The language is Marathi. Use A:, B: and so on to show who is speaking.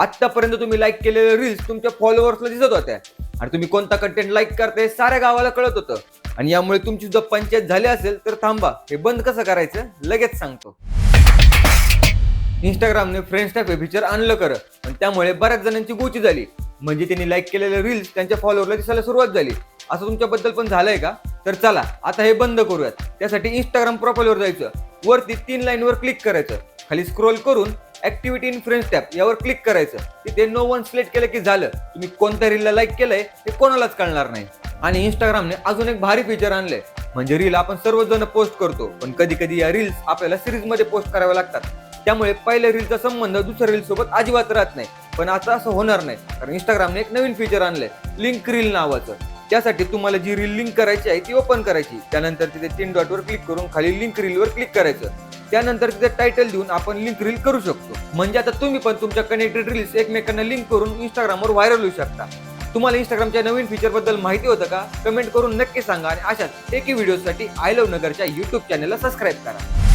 A: आत्तापर्यंत तुम्ही लाईक केलेले रील्स तुमच्या फॉलोअर्सला दिसत होत्या. आणि तुम्ही कोणता कंटेंट लाईक करताय साऱ्या गावाला कळत होतं. आणि यामुळे तुमची जर पंचायत झाली असेल तर थांबा हे बंद कसं करायचं? लगेच सांगतो. इंस्टाग्रामने फ्रेंड्स टॅप हे फीचर आणलं खरं. पण त्यामुळे बऱ्याच जणांची गोची झाली. म्हणजे त्यांनी लाईक केलेले रील्स त्यांच्या फॉलोअरला दिसायला सुरुवात झाली. असं तुमच्याबद्दल पण झालंय का? तर चला आता हे बंद करूयात. त्यासाठी इंस्टाग्राम प्रोफाईलवर जायचं. वरती तीन लाईनवर क्लिक करायचं. खाली स्क्रोल करून ऍक्टिव्हिटी इन फ्रेंड्स टॅप यावर क्लिक करायचं. तिथे नो वन सिलेक्ट केलं की झालं. तुम्ही कोणत्या रीलला लाईक केलंय ते कोणालाच कळणार नाही. आणि इंस्टाग्रामने अजून एक भारी फीचर आणलंय. म्हणजे रील आपण सर्वजण पोस्ट करतो पण कधी कधी या रील्स आपल्याला सिरीजमध्ये पोस्ट कराव्या लागतात. त्यामुळे पहिल्या रीलचा संबंध दुसऱ्या रील सोबत अजिबात राहत नाही. पण आता असं होणार नाही कारण इंस्टाग्रामने एक नवीन फीचर आणलंय लिंक रील नावाचं. त्यासाठी तुम्हाला जी रील लिंक करायची आहे ती ओपन करायची. त्यानंतर तिथे तीन डॉटवर क्लिक करून खाली लिंक रीलवर क्लिक करायचं. त्यानंतर तिथे टायटल देऊन आपण लिंक रील करू शकतो. म्हणजे आता तुम्ही पण तुमच्या कनेक्टेड रील्स एकमेकांना लिंक करून इंस्टाग्रामवर व्हायरल होऊ शकता. तुम्हाला इंस्टाग्रामच्या नवीन फीचरबद्दल माहिती होतं का? कमेंट करून नक्की सांगा आणि अशाच एकही व्हिडिओसाठी आय लव्ह नगरच्या युट्यूब चॅनलला सबस्क्राईब करा.